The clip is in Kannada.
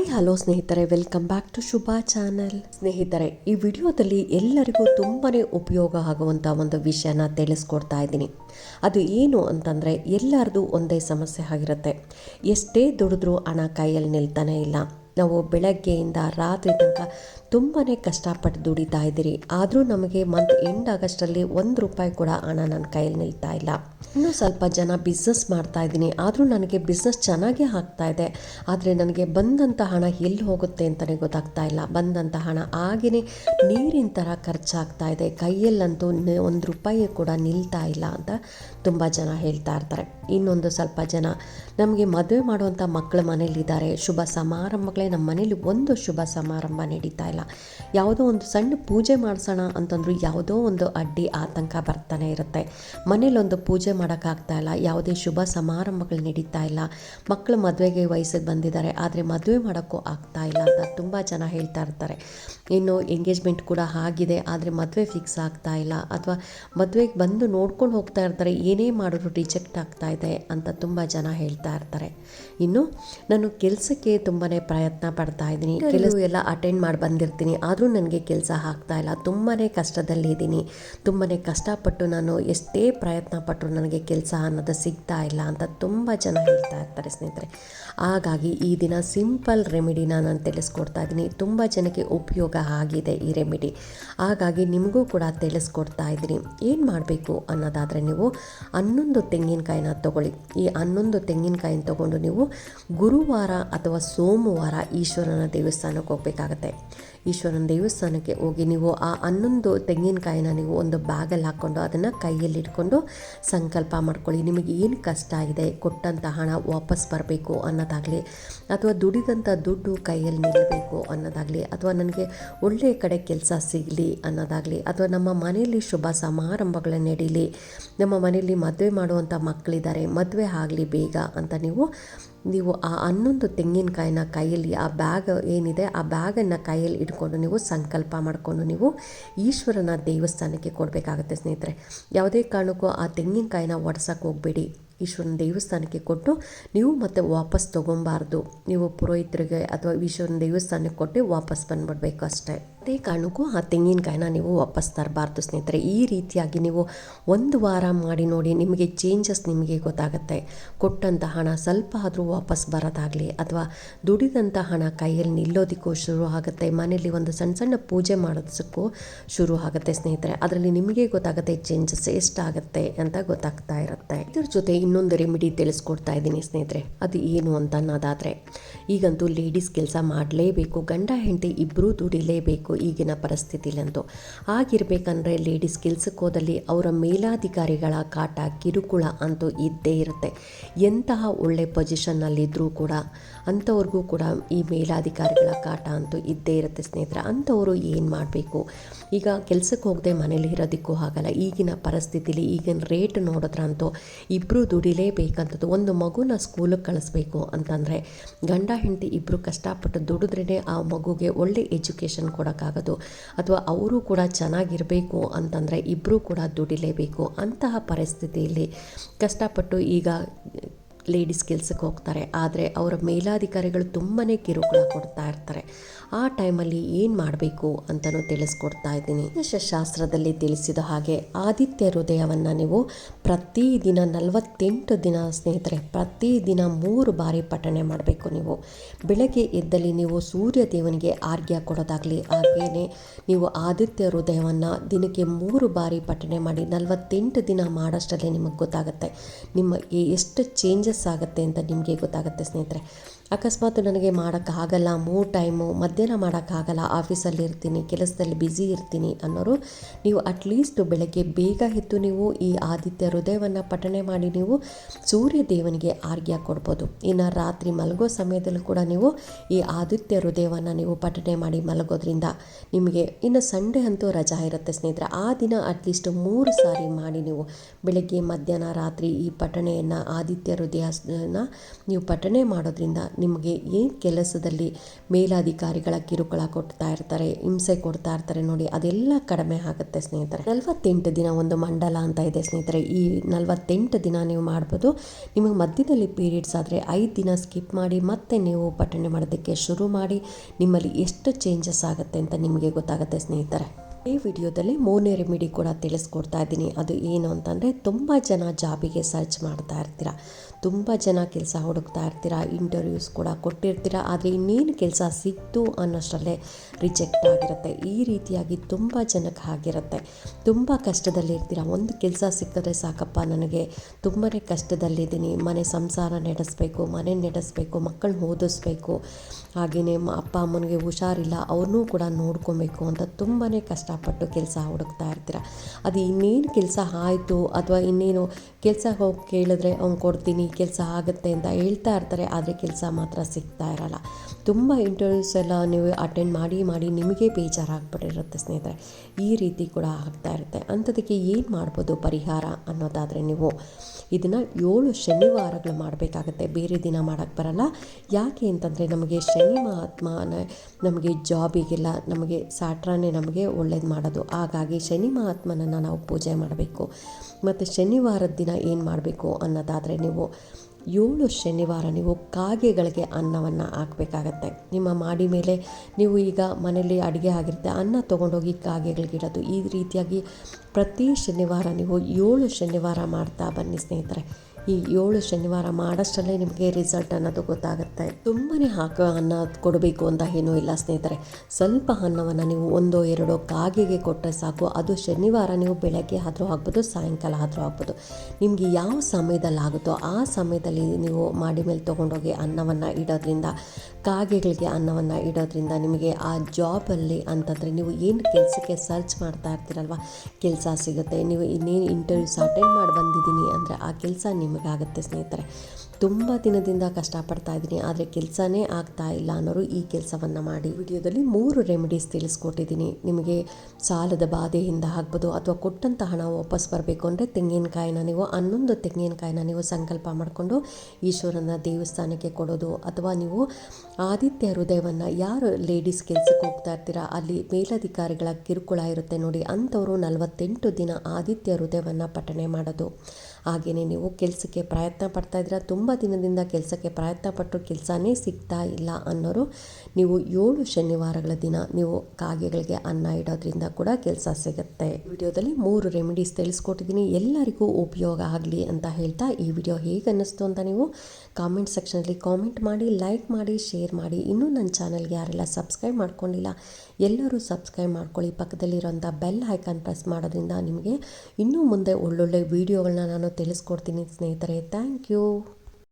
ಹಾಯ್, ಹಲೋ ಸ್ನೇಹಿತರೆ, welcome back to Shubha channel. ಸ್ನೇಹಿತರೆ, ಈ ವಿಡಿಯೋದಲ್ಲಿ ಎಲ್ಲರಿಗೂ ತುಂಬಾ ಉಪಯೋಗ ಆಗುವಂಥ ಒಂದು ವಿಷಯನ ತಿಳಿಸ್ಕೊಡ್ತಾ ಇದ್ದೀನಿ. ಅದು ಏನು ಅಂತಂದರೆ ಎಲ್ಲರದು ಒಂದೇ ಸಮಸ್ಯೆ ಆಗಿರುತ್ತೆ. ಎಷ್ಟೇ ದುಡಿದ್ರೂ ಹಣ ಕೈಯಲ್ಲಿ ನಿಲ್ತಾನೆ ಇಲ್ಲ. ನಾವು ಬೆಳಗ್ಗೆಯಿಂದ ರಾತ್ರಿ ತನಕ ತುಂಬಾ ಕಷ್ಟಪಟ್ಟು ದುಡಿತಾ ಇದ್ದೀರಿ. ಆದರೂ ನಮಗೆ ಮಂತ್ ಎಂಡ್ ಆಗಸ್ಟಲ್ಲಿ ಒಂದು ರೂಪಾಯಿ ಕೂಡ ಹಣ ನನ್ನ ಕೈಯಲ್ಲಿ ನಿಲ್ತಾ ಇಲ್ಲ. ಇನ್ನೂ ಸ್ವಲ್ಪ ಜನ ಬಿಸ್ನೆಸ್ ಮಾಡ್ತಾ ಇದ್ದೀನಿ. ಆದರೂ ನನಗೆ ಬಿಸ್ನೆಸ್ ಚೆನ್ನಾಗೇ ಆಗ್ತಾ ಇದೆ. ಆದರೆ ನನಗೆ ಬಂದಂಥ ಹಣ ಎಲ್ಲಿ ಹೋಗುತ್ತೆ ಅಂತಲೇ ಗೊತ್ತಾಗ್ತಾ ಇಲ್ಲ. ಬಂದಂಥ ಹಣ ಹಾಗೆಯೇ ನೀರಿನ ಥರ ಖರ್ಚಾಗ್ತಾ ಇದೆ. ಕೈಯಲ್ಲಂತೂ ಒಂದು ರೂಪಾಯಿ ಕೂಡ ನಿಲ್ತಾ ಇಲ್ಲ ಅಂತ ತುಂಬ ಜನ ಹೇಳ್ತಾ ಇರ್ತಾರೆ. ಇನ್ನೊಂದು ಸ್ವಲ್ಪ ಜನ ನಮಗೆ ಮದುವೆ ಮಾಡುವಂಥ ಮಕ್ಕಳ ಮನೇಲಿದ್ದಾರೆ. ಶುಭ ಸಮಾರಂಭಗಳೇ ನಮ್ಮ ಮನೇಲಿ ಒಂದು ಶುಭ ಸಮಾರಂಭ ನಡೀತಾ ಇಲ್ಲ. ಯಾವುದೋ ಒಂದು ಸಣ್ಣ ಪೂಜೆ ಮಾಡಿಸೋಣ ಅಂತಂದ್ರೂ ಯಾವುದೋ ಒಂದು ಅಡ್ಡಿ ಆತಂಕ ಬರ್ತಾನೆ ಇರುತ್ತೆ. ಮನೇಲೊಂದು ಪೂಜೆ ಮಾಡೋಕ್ಕಾಗ್ತಾ ಇಲ್ಲ. ಯಾವುದೇ ಶುಭ ಸಮಾರಂಭಗಳು ನಡೀತಾ ಇಲ್ಲ. ಮಕ್ಕಳು ಮದುವೆಗೆ ವಯಸ್ಸಿಗೆ ಬಂದಿದ್ದಾರೆ. ಆದರೆ ಮದುವೆ ಮಾಡೋಕ್ಕೂ ಆಗ್ತಾ ಇಲ್ಲ ಅಂತ ತುಂಬ ಜನ ಹೇಳ್ತಾ ಇರ್ತಾರೆ. ಇನ್ನು ಎಂಗೇಜ್ಮೆಂಟ್ ಕೂಡ ಆಗಿದೆ. ಆದರೆ ಮದುವೆ ಫಿಕ್ಸ್ ಆಗ್ತಾ ಇಲ್ಲ. ಅಥವಾ ಮದುವೆಗೆ ಬಂದು ನೋಡ್ಕೊಂಡು ಹೋಗ್ತಾ ಇರ್ತಾರೆ. ಏನೇ ಮಾಡಿದ್ರು ರಿಜೆಕ್ಟ್ ಆಗ್ತಾ ಇದೆ ಅಂತ ತುಂಬ ಜನ ಹೇಳ್ತಾ ಇರ್ತಾರೆ. ಇನ್ನು ನಾನು ಕೆಲಸಕ್ಕೆ ತುಂಬಾ ಪ್ರಯತ್ನ ಪಡ್ತಾ ಇದ್ದೀನಿ. ಕೆಲವು ಎಲ್ಲ ಅಟೆಂಡ್ ಮಾಡಿ ಬಂದಿರ್ತೀನಿ ಆದರೂ ನನಗೆ ಕೆಲಸ ಆಗ್ತಾ ಇಲ್ಲ. ತುಂಬಾ ಕಷ್ಟದಲ್ಲಿದ್ದೀನಿ ತುಂಬಾ ಕಷ್ಟಪಟ್ಟು ನಾನು ಎಷ್ಟೇ ಪ್ರಯತ್ನ ಪಟ್ಟರು ನನಗೆ ಕೆಲಸ ಅನ್ನೋದು ಸಿಗ್ತಾ ಇಲ್ಲ ಅಂತ ತುಂಬ ಜನ ಹೇಳ್ತಾ ಇರ್ತಾರೆ ಸ್ನೇಹಿತರೆ. ಹಾಗಾಗಿ ಈ ದಿನ ಸಿಂಪಲ್ ರೆಮಿಡಿನ ನಾನು ತಿಳಿಸ್ಕೊಡ್ತಾ ಇದ್ದೀನಿ ತುಂಬ ಜನಕ್ಕೆ ಉಪಯೋಗ ಆಗಿದೆ ಈ ರೆಮಿಡಿ. ಹಾಗಾಗಿ ನಿಮಗೂ ಕೂಡ ತಿಳಿಸ್ಕೊಡ್ತಾ ಇದ್ದೀನಿ ಏನು ಮಾಡಬೇಕು ಅನ್ನೋದಾದರೆ ನೀವು ಹನ್ನೊಂದು ತೆಂಗಿನಕಾಯಿನ ತಗೊಳ್ಳಿ. ಈ ಹನ್ನೊಂದು ತೆಂಗಿನಕಾಯಿನ ತಗೊಂಡು ನೀವು ಗುರುವಾರ ಅಥವಾ ಸೋಮವಾರ ಈಶ್ವರನ ದೇವಸ್ಥಾನಕ್ಕೆ ಹೋಗಬೇಕಾಗತ್ತೆ. ಈಶ್ವರನ ದೇವಸ್ಥಾನಕ್ಕೆ ಹೋಗಿ ನೀವು ಆ ಹನ್ನೊಂದು ತೆಂಗಿನಕಾಯಿನ ನೀವು ಒಂದು ಬ್ಯಾಗಲ್ಲಿ ಹಾಕ್ಕೊಂಡು ಅದನ್ನು ಕೈಯಲ್ಲಿ ಇಟ್ಕೊಂಡು ಸಂಕಲ್ಪ ಮಾಡ್ಕೊಳ್ಳಿ. ನಿಮಗೆ ಏನು ಕಷ್ಟ ಇದೆ ಕೊಟ್ಟಂಥ ಹಣ ವಾಪಸ್ ಬರಬೇಕು ಅನ್ನೋದಾಗಲಿ ಅಥವಾ ದುಡಿದಂಥ ದುಡ್ಡು ಕೈಯಲ್ಲಿ ನಿಲ್ಲಬೇಕು ಅನ್ನೋದಾಗಲಿ ಅಥವಾ ನನಗೆ ಒಳ್ಳೆಯ ಕಡೆ ಕೆಲಸ ಸಿಗಲಿ ಅನ್ನೋದಾಗಲಿ ಅಥವಾ ನಮ್ಮ ಮನೆಯಲ್ಲಿ ಶುಭ ಸಮಾರಂಭಗಳು ನಡೀಲಿ, ನಮ್ಮ ಮನೆಯಲ್ಲಿ ಮದುವೆ ಮಾಡುವಂಥ ಮಕ್ಕಳಿದ್ದಾರೆ ಮದುವೆ ಆಗಲಿ ಬೇಗ ಅಂತ ನೀವು ನೀವು ಆ ಹನ್ನೊಂದು ತೆಂಗಿನಕಾಯಿನ ಕೈಯಲ್ಲಿ, ಆ ಬ್ಯಾಗ್ ಏನಿದೆ ಆ ಬ್ಯಾಗನ್ನು ಕೈಯಲ್ಲಿ ಇಟ್ಕೊಂಡು ನೀವು ಸಂಕಲ್ಪ ಮಾಡಿಕೊಂಡು ನೀವು ಈಶ್ವರನ ದೇವಸ್ಥಾನಕ್ಕೆ ಕೊಡಬೇಕಾಗತ್ತೆ ಸ್ನೇಹಿತರೆ. ಯಾವುದೇ ಕಾರಣಕ್ಕೂ ಆ ತೆಂಗಿನಕಾಯಿನ ಒಡ್ಸಕ್ಕೆ ಹೋಗಬೇಡಿ. ಈಶ್ವರನ ದೇವಸ್ಥಾನಕ್ಕೆ ಕೊಟ್ಟು ನೀವು ಮತ್ತೆ ವಾಪಸ್ ತೊಗೊಬಾರ್ದು. ನೀವು ಪುರೋಹಿತರಿಗೆ ಅಥವಾ ಈಶ್ವರನ ದೇವಸ್ಥಾನಕ್ಕೆ ಕೊಟ್ಟು ವಾಪಸ್ ಬಂದ್ಬಿಡ್ಬೇಕು ಅಷ್ಟೇ. ಅದೇ ಕಾರಣಕ್ಕೂ ಆ ತೆಂಗಿನಕಾಯಿನ ನೀವು ವಾಪಸ್ ತರಬಾರ್ದು ಸ್ನೇಹಿತರೆ. ಈ ರೀತಿಯಾಗಿ ನೀವು ಒಂದು ವಾರ ಮಾಡಿ ನೋಡಿ ನಿಮಗೆ ಚೇಂಜಸ್ ನಿಮಗೆ ಗೊತ್ತಾಗುತ್ತೆ. ಕೊಟ್ಟಂಥ ಹಣ ಸ್ವಲ್ಪ ಆದರೂ ವಾಪಸ್ ಬರೋದಾಗಲಿ ಅಥವಾ ದುಡಿದಂಥ ಹಣ ಕೈಯಲ್ಲಿ ನಿಲ್ಲೋದಕ್ಕೂ ಶುರು ಆಗುತ್ತೆ. ಮನೆಯಲ್ಲಿ ಒಂದು ಸಣ್ಣ ಸಣ್ಣ ಪೂಜೆ ಮಾಡೋದಕ್ಕೂ ಶುರು ಆಗುತ್ತೆ ಸ್ನೇಹಿತರೆ. ಅದರಲ್ಲಿ ನಿಮಗೆ ಗೊತ್ತಾಗುತ್ತೆ ಚೇಂಜಸ್ ಎಷ್ಟಾಗುತ್ತೆ ಅಂತ ಗೊತ್ತಾಗ್ತಾ ಇರುತ್ತೆ. ಇದ್ರ ಜೊತೆ ಇನ್ನೊಂದು ರೆಮಿಡಿ ತಿಳಿಸ್ಕೊಡ್ತಾ ಇದ್ದೀನಿ ಸ್ನೇಹಿತರೆ. ಅದು ಏನು ಅಂತ ಅನ್ನೋದಾದರೆ, ಈಗಂತೂ ಲೇಡೀಸ್ ಕೆಲಸ ಮಾಡಲೇಬೇಕು, ಗಂಡ ಹೆಂಡತಿ ಇಬ್ಬರೂ ದುಡಿಲೇಬೇಕು ಈಗಿನ ಪರಿಸ್ಥಿತಿಲಂತೂ. ಆಗಿರಬೇಕಂದ್ರೆ ಲೇಡೀಸ್ ಕೆಲಸಕ್ಕೆ ಹೋದಲ್ಲಿ ಅವರ ಮೇಲಾಧಿಕಾರಿಗಳ ಕಾಟ, ಕಿರುಕುಳ ಅಂತೂ ಇದ್ದೇ ಇರುತ್ತೆ. ಎಂತಹ ಒಳ್ಳೆ ಪೊಸಿಷನ್ನಲ್ಲಿದ್ದರೂ ಕೂಡ, ಅಂಥವ್ರಿಗೂ ಕೂಡ ಈ ಮೇಲಾಧಿಕಾರಿಗಳ ಕಾಟ ಅಂತೂ ಇದ್ದೇ ಇರುತ್ತೆ ಸ್ನೇಹಿತರೆ. ಅಂಥವರು ಏನು ಮಾಡಬೇಕು? ಈಗ ಕೆಲಸಕ್ಕೆ ಹೋಗದೆ ಮನೇಲಿ ಇರೋದಕ್ಕೂ ಆಗಲ್ಲ ಈಗಿನ ಪರಿಸ್ಥಿತಿಲಿ ಈಗಿನ ರೇಟ್ ನೋಡಿದ್ರಂತೂ ಇಬ್ಬರು ದುಡಿಲೇಬೇಕಂತದ್ದು. ಒಂದು ಮಗುನ ಸ್ಕೂಲಿಗೆ ಕಳಿಸ್ಬೇಕು ಅಂತಂದರೆ ಗಂಡ, ಹೆಂಡತಿ ಇಬ್ಬರು ಕಷ್ಟಪಟ್ಟು ದುಡಿದ್ರೇ ಆ ಮಗುಗೆ ಒಳ್ಳೆ ಎಜುಕೇಷನ್ ಕೊಡೋಕ್ಕಾಗೋದು. ಅಥವಾ ಅವರು ಕೂಡ ಚೆನ್ನಾಗಿರಬೇಕು ಅಂತಂದರೆ ಇಬ್ಬರೂ ಕೂಡ ದುಡಿಲೇಬೇಕು ಅಂತಹ ಪರಿಸ್ಥಿತಿಯಲ್ಲಿ ಕಷ್ಟಪಟ್ಟು ಈಗ ಲೇಡೀಸ್ ಕೆಲಸಕ್ಕೆ ಹೋಗ್ತಾರೆ, ಆದರೆ ಅವರ ಮೇಲಾಧಿಕಾರಿಗಳು ತುಂಬಾ ಕಿರುಕುಳ ಕೊಡ್ತಾ ಇರ್ತಾರೆ. ಆ ಟೈಮಲ್ಲಿ ಏನು ಮಾಡಬೇಕು ಅಂತಲೂ ತಿಳಿಸ್ಕೊಡ್ತಾ ಇದ್ದೀನಿ. ಶಾಸ್ತ್ರದಲ್ಲಿ ತಿಳಿಸಿದ ಹಾಗೆ ಆದಿತ್ಯ ಹೃದಯವನ್ನು ನೀವು ಪ್ರತಿದಿನ ನಲವತ್ತೆಂಟು ದಿನ ಸ್ನೇಹಿತರೆ, ಪ್ರತಿದಿನ ಮೂರು ಬಾರಿ ಪಠಣೆ ಮಾಡಬೇಕು ನೀವು. ಬೆಳಗ್ಗೆ ಎದ್ದಲ್ಲಿ ನೀವು ಸೂರ್ಯ ದೇವನಿಗೆ ಆರ್ಘ್ಯ ಕೊಡೋದಾಗಲಿ ಹಾಗೆಯೇ ನೀವು ಆದಿತ್ಯ ಹೃದಯವನ್ನು ದಿನಕ್ಕೆ ಮೂರು ಬಾರಿ ಪಠಣೆ ಮಾಡಿ ನಲವತ್ತೆಂಟು ದಿನ ಮಾಡೋಷ್ಟರಲ್ಲಿ ನಿಮಗೆ ಗೊತ್ತಾಗುತ್ತೆ. ನಿಮ್ಮ ಎಷ್ಟು ಚೇಂಜಸ್ ಆಗುತ್ತೆ ಅಂತ ನಿಮಗೆ ಗೊತ್ತಾಗುತ್ತೆ, ಸ್ನೇಹಿತರೆ. ಅಕಸ್ಮಾತ್ ನನಗೆ ಮಾಡೋಕ್ಕಾಗಲ್ಲ, ಮೂರು ಟೈಮು ಮಧ್ಯಾಹ್ನ ಮಾಡೋಕ್ಕಾಗಲ್ಲ ಆಫೀಸಲ್ಲಿ ಇರ್ತೀನಿ, ಕೆಲಸದಲ್ಲಿ ಬ್ಯುಸಿ ಇರ್ತೀನಿ ಅನ್ನೋರು, ನೀವು ಅಟ್ಲೀಸ್ಟ್ ಬೆಳಗ್ಗೆ ಬೇಗ ಎದ್ದು ನೀವು ಈ ಆದಿತ್ಯ ಹೃದಯವನ್ನು ಪಠಣೆ ಮಾಡಿ ನೀವು ಸೂರ್ಯ ದೇವನಿಗೆ ಆರ್ಗ್ಯ ಕೊಡ್ಬೋದು. ಇನ್ನು ರಾತ್ರಿ ಮಲಗೋ ಸಮಯದಲ್ಲೂ ಕೂಡ ನೀವು ಈ ಆದಿತ್ಯ ಹೃದಯವನ್ನು ನೀವು ಪಠಣೆ ಮಾಡಿ ಮಲಗೋದ್ರಿಂದ ನಿಮಗೆ ಇನ್ನು ಸಂಡೇ ಅಂತೂ ರಜಾ ಇರುತ್ತೆ, ಸ್ನೇಹಿತರೆ. ಆ ದಿನ ಅಟ್ಲೀಸ್ಟ್ ಮೂರು ಸಾರಿ ಮಾಡಿ ನೀವು ಬೆಳಗ್ಗೆ, ಮಧ್ಯಾಹ್ನ, ರಾತ್ರಿ ಈ ಪಠಣೆಯನ್ನು ಆದಿತ್ಯ ಹೃದಯನ ನೀವು ಪಠಣೆ ಮಾಡೋದ್ರಿಂದ ನಿಮಗೆ ಏನು ಕೆಲಸದಲ್ಲಿ ಮೇಲಾಧಿಕಾರಿಗಳ ಕಿರುಕುಳ ಕೊಡ್ತಾ ಇರ್ತಾರೆ, ಹಿಂಸೆ ಕೊಡ್ತಾ ಇರ್ತಾರೆ ನೋಡಿ, ಅದೆಲ್ಲ ಕಡಿಮೆ ಆಗುತ್ತೆ ಸ್ನೇಹಿತರೆ. ನಲವತ್ತೆಂಟು ದಿನ ಒಂದು ಮಂಡಲ ಅಂತ ಇದೆ ಸ್ನೇಹಿತರೆ. ಈ ನಲವತ್ತೆಂಟು ದಿನ ನೀವು ಮಾಡ್ಬೋದು. ನಿಮಗೆ ಮಧ್ಯದಲ್ಲಿ ಪೀರಿಯಡ್ಸ್ ಆದರೆ ಐದು ದಿನ ಸ್ಕಿಪ್ ಮಾಡಿ ಮತ್ತೆ ನೀವು ಪಠಣೆ ಮಾಡೋದಕ್ಕೆ ಶುರು ಮಾಡಿ, ನಿಮ್ಮಲ್ಲಿ ಎಷ್ಟು ಚೇಂಜಸ್ ಆಗುತ್ತೆ ಅಂತ ನಿಮಗೆ ಗೊತ್ತಾಗುತ್ತೆ ಸ್ನೇಹಿತರೆ. ಈ ವಿಡಿಯೋದಲ್ಲಿ ಮೋನೆ ರೆಮಿಡಿ ಕೂಡ ತಿಳಿಸ್ಕೊಡ್ತಾ ಇದ್ದೀನಿ. ಅದು ಏನು ಅಂತಂದರೆ ತುಂಬ ಜನ ಜಾಬಿಗೆ ಸರ್ಚ್ ಮಾಡ್ತಾ ಇರ್ತೀರ. ತುಂಬ ಜನ ಕೆಲಸ ಹುಡುಕ್ತಾ ಇರ್ತೀರ ಇಂಟರ್ವ್ಯೂಸ್ ಕೂಡ ಕೊಟ್ಟಿರ್ತೀರ, ಆದರೆ ಇನ್ನೇನು ಕೆಲಸ ಸಿಕ್ತು ಅನ್ನೋಷ್ಟರಲ್ಲೇ ರಿಜೆಕ್ಟ್ ಆಗಿರುತ್ತೆ. ಈ ರೀತಿಯಾಗಿ ತುಂಬ ಜನಕ್ಕೆ ಆಗಿರುತ್ತೆ ತುಂಬ ಕಷ್ಟದಲ್ಲಿರ್ತೀರ ಒಂದು ಕೆಲಸ ಸಿಕ್ಕಿದ್ರೆ ಸಾಕಪ್ಪ, ನನಗೆ ತುಂಬಾ ಕಷ್ಟದಲ್ಲಿದ್ದೀನಿ ಮನೆ ಸಂಸಾರ ನಡೆಸಬೇಕು, ಮನೆ ನಡೆಸಬೇಕು, ಮಕ್ಕಳನ್ನ ಓದಿಸ್ಬೇಕು. ಹಾಗೆಯೇ ಅಪ್ಪ ಅಮ್ಮನಿಗೆ ಹುಷಾರಿಲ್ಲ, ಅವ್ರನ್ನೂ ಕೂಡ ನೋಡ್ಕೊಬೇಕು ಅಂತ ತುಂಬಾ ಕಷ್ಟಪಟ್ಟು ಕೆಲಸ ಹುಡುಕ್ತಾ ಇರ್ತೀರ? ಅದು ಇನ್ನೇನು ಕೆಲಸ ಆಯಿತು ಅಥವಾ ಇನ್ನೇನು ಕೆಲಸ ಹೋಗಿ ಕೇಳಿದ್ರೆ ಅವ್ನು ಕೊಡ್ತೀನಿ, ಕೆಲಸ ಆಗುತ್ತೆ ಅಂತ ಹೇಳ್ತಾ ಇರ್ತಾರೆ, ಆದರೆ ಕೆಲಸ ಮಾತ್ರ ಸಿಗ್ತಾ ಇರಲ್ಲ. ತುಂಬ ಇಂಟರ್ವ್ಯೂಸ್ ಎಲ್ಲ ನೀವು ಅಟೆಂಡ್ ಮಾಡಿ ಮಾಡಿ ನಿಮಗೆ ಬೇಜಾರಾಗ್ಬಿಟ್ಟಿರುತ್ತೆ ಸ್ನೇಹಿತರೆ. ಈ ರೀತಿ ಕೂಡ ಆಗ್ತಾ ಇರುತ್ತೆ. ಅಂಥದಕ್ಕೆ ಏನು ಮಾಡ್ಬೋದು ಪರಿಹಾರ ಅನ್ನೋದಾದರೆ ನೀವು? ಇದನ್ನು ಏಳು ಶನಿವಾರಗಳು ಮಾಡಬೇಕಾಗತ್ತೆ. ಬೇರೆ ದಿನ ಮಾಡೋಕ್ಕೆ ಬರಲ್ಲ. ಯಾಕೆ ಅಂತಂದರೆ ನಮಗೆ ಶನಿ ಮಹಾತ್ಮನ ನಮಗೆ ಜಾಬಿಗೆಲ್ಲ ನಮಗೆ ಸಾಟ್ರಾನೇ ನಮಗೆ ಒಳ್ಳೇದು ಮಾಡೋದು. ಹಾಗಾಗಿ ಶನಿ ಮಹಾತ್ಮನನ್ನು ನಾವು ಪೂಜೆ ಮಾಡಬೇಕು. ಮತ್ತು ಶನಿವಾರದ ದಿನ ಏನು ಮಾಡಬೇಕು ಅನ್ನೋದಾದರೆ ನೀವು ಏಳು ಶನಿವಾರ ನೀವು ಕಾಗೆಗಳಿಗೆ ಅನ್ನವನ್ನು ಹಾಕಬೇಕಾಗತ್ತೆ. ನಿಮ್ಮ ಮಾಡಿ ಮೇಲೆ ನೀವು ಈಗ ಮನೆಯಲ್ಲಿ ಅಡುಗೆ ಆಗಿರುತ್ತೆ, ಅನ್ನ ತೊಗೊಂಡೋಗಿ ಕಾಗೆಗಳಿಗಿಡೋದು ಈ ರೀತಿಯಾಗಿ ಪ್ರತಿ ಶನಿವಾರ ನೀವು ಏಳು ಶನಿವಾರ ಮಾಡ್ತಾ ಬನ್ನಿ ಸ್ನೇಹಿತರೆ. ಈ ಏಳು ಶನಿವಾರ ಮಾಡೋಷ್ಟರಲ್ಲೇ ನಿಮಗೆ ರಿಸಲ್ಟ್ ಅನ್ನೋದು ಗೊತ್ತಾಗುತ್ತೆ. ತುಂಬಾ ಹಾಕ ಅನ್ನ ಕೊಡಬೇಕು ಅಂತ ಏನೂ ಇಲ್ಲ ಸ್ನೇಹಿತರೆ. ಸ್ವಲ್ಪ ಅನ್ನವನ್ನು ನೀವು ಒಂದೋ ಎರಡೋ ಕಾಗೆಗೆ ಕೊಟ್ಟರೆ ಸಾಕು. ಅದು ಶನಿವಾರ ನೀವು ಬೆಳಗ್ಗೆ ಆದರೂ ಆಗ್ಬೋದು, ಸಾಯಂಕಾಲ ಆದರೂ ಆಗ್ಬೋದು. ನಿಮಗೆ ಯಾವ ಸಮಯದಲ್ಲಿ ಆಗುತ್ತೋ ಆ ಸಮಯದಲ್ಲಿ ನೀವು ಮಾಡಿ ಮೇಲೆ ತೊಗೊಂಡೋಗಿ ಅನ್ನವನ್ನು ಇಡೋದ್ರಿಂದ, ಕಾಗೆಗಳಿಗೆ ಅನ್ನವನ್ನು ಇಡೋದ್ರಿಂದ ನಿಮಗೆ ಆ ಜಾಬಲ್ಲಿ ಅಂತಂದರೆ ನೀವು ಏನು ಕೆಲಸಕ್ಕೆ ಸರ್ಚ್ ಮಾಡ್ತಾ ಇರ್ತೀರಲ್ವ? ಕೆಲಸ ಸಿಗುತ್ತೆ. ನೀವು ಇನ್ನೇನು ಇಂಟರ್ವ್ಯೂಸ್ ಅಟೆಂಡ್ ಮಾಡಿ ಬಂದಿದ್ದೀನಿ ಅಂದರೆ ಆ ಕೆಲಸ ನಿಮಗಾಗುತ್ತೆ ಸ್ನೇಹಿತರೆ. ತುಂಬ ದಿನದಿಂದ ಕಷ್ಟಪಡ್ತಾ ಇದ್ದೀನಿ, ಆದರೆ ಕೆಲಸನೇ ಆಗ್ತಾ ಇಲ್ಲ ಅನ್ನೋರು ಈ ಕೆಲಸವನ್ನು ಮಾಡಿ. ವಿಡಿಯೋದಲ್ಲಿ ಮೂರು ರೆಮಿಡೀಸ್ ತಿಳಿಸ್ಕೊಟ್ಟಿದ್ದೀನಿ. ನಿಮಗೆ ಸಾಲದ ಬಾಧೆಯಿಂದ ಆಗ್ಬೋದು ಅಥವಾ ಕೊಟ್ಟಂಥ ಹಣ ವಾಪಸ್ ಬರಬೇಕು ಅಂದರೆ ತೆಂಗಿನಕಾಯಿನ ನೀವು, ಹನ್ನೊಂದು ತೆಂಗಿನಕಾಯಿನ ನೀವು ಸಂಕಲ್ಪ ಮಾಡಿಕೊಂಡು ಈಶ್ವರನ ದೇವಸ್ಥಾನಕ್ಕೆ ಕೊಡೋದು ಅಥವಾ ನೀವು ಆದಿತ್ಯ ಹೃದಯವನ್ನು ಯಾರು ಲೇಡೀಸ್ ಕೆಲಸಕ್ಕೆ ಹೋಗ್ತಾ ಇರ್ತೀರಾ, ಅಲ್ಲಿ ಮೇಲಧಿಕಾರಿಗಳ ಕಿರುಕುಳ ಇರುತ್ತೆ ನೋಡಿ, ಅಂಥವರು ನಲವತ್ತೆಂಟು ದಿನ ಆದಿತ್ಯ ಹೃದಯವನ್ನು ಪಠಣೆ ಮಾಡೋದು. ಹಾಗೆಯೇ ನೀವು ಕೆಲಸಕ್ಕೆ ಪ್ರಯತ್ನ ಪಡ್ತಾ ಇದ್ದೀರಾ, ತುಂಬ ದಿನದಿಂದ ಕೆಲಸಕ್ಕೆ ಪ್ರಯತ್ನ ಪಟ್ಟರು ಕೆಲಸನೇ ಸಿಗ್ತಾ ಇಲ್ಲ ಅನ್ನೋರು ನೀವು ಏಳು ಶನಿವಾರಗಳ ದಿನ ನೀವು ಕಾಗೆಗಳಿಗೆ ಅನ್ನ ಇಡೋದ್ರಿಂದ ಕೂಡ ಕೆಲಸ ಸಿಗುತ್ತೆ. ವಿಡಿಯೋದಲ್ಲಿ ಮೂರು ರೆಮಿಡೀಸ್ ತಿಳಿಸ್ಕೊಟ್ಟಿದ್ದೀನಿ. ಎಲ್ಲರಿಗೂ ಉಪಯೋಗ ಆಗಲಿ ಅಂತ ಹೇಳ್ತಾ ಈ ವಿಡಿಯೋ ಹೇಗೆ ಅನ್ನಿಸ್ತು ಅಂತ ನೀವು ಕಾಮೆಂಟ್ ಸೆಕ್ಷನಲ್ಲಿ ಕಾಮೆಂಟ್ ಮಾಡಿ ಲೈಕ್ ಮಾಡಿ ಶೇರ್ ಮಾಡಿ. ಇನ್ನೂ ನನ್ನ ಚಾನಲ್ಗೆ ಯಾರೆಲ್ಲ ಸಬ್ಸ್ಕ್ರೈಬ್ ಮಾಡ್ಕೊಂಡಿಲ್ಲ, ಎಲ್ಲರೂ ಸಬ್ಸ್ಕ್ರೈಬ್ ಮಾಡ್ಕೊಳ್ಳಿ. ಪಕ್ಕದಲ್ಲಿರೋಂಥ ಬೆಲ್ ಐಕಾನ್ ಪ್ರೆಸ್ ಮಾಡೋದ್ರಿಂದ ನಿಮಗೆ ಇನ್ನೂ ಮುಂದೆ ಒಳ್ಳೊಳ್ಳೆ ವೀಡಿಯೋಗಳನ್ನ ನಾನು ತಿಳಿಸ್ಕೊಡ್ತೀನಿ ಸ್ನೇಹಿತರೆ. Thank you